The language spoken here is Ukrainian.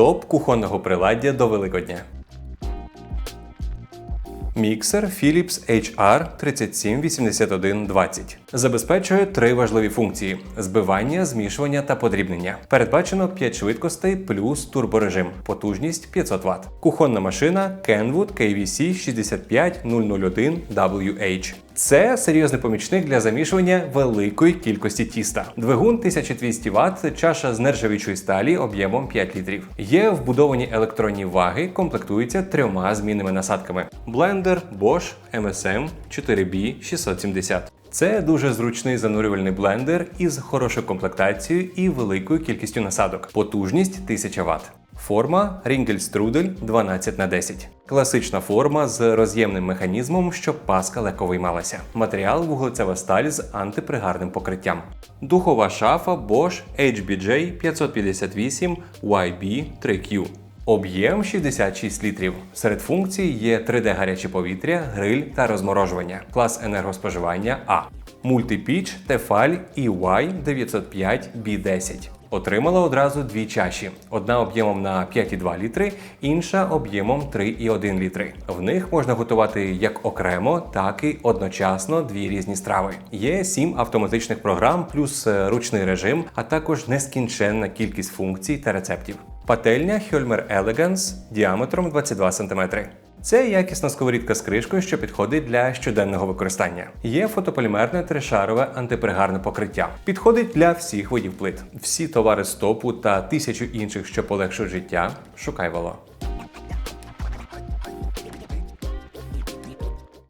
Топ кухонного приладдя до Великодня. Міксер Philips HR 378120 забезпечує три важливі функції: збивання, змішування та подрібнення. Передбачено 5 швидкостей плюс турборежим, потужність 500 Вт. Кухонна машина Kenwood KVC 65001 WH. Це серйозний помічник для замішування великої кількості тіста. Двигун 1200 Вт, чаша з нержавічої сталі об'ємом 5 літрів. Є вбудовані електронні ваги, комплектуються трьома змінними насадками: блендер Bosch MSM 4B 670. Це дуже зручний занурювальний блендер із хорошою комплектацією і великою кількістю насадок. Потужність 1000 Вт. Форма Ringel-Strudel 12 на 10. Класична форма з роз'ємним механізмом, щоб паска легко виймалася. Матеріал вуглецева сталь з антипригарним покриттям. Духова шафа Bosch HBJ 558 YB 3Q. Об'єм 66 літрів. Серед функцій є 3D гаряче повітря, гриль та розморожування. Клас енергоспоживання А. Мультипіч Tefal EY905B10. Отримала одразу дві чаші: одна об'ємом на 5,2 літри, інша об'ємом 3,1 літри. В них можна готувати як окремо, так і одночасно дві різні страви. Є сім автоматичних програм, плюс е, ручний режим, а також нескінченна кількість функцій та рецептів. Пательня Hölmer Elegance діаметром 22 см. Це якісна сковорідка з кришкою, що підходить для щоденного використання. Є фотополімерне тришарове антипригарне покриття. Підходить для всіх видів плит. Всі товари з топу та тисячу інших, що полегшують життя. Шукай воло.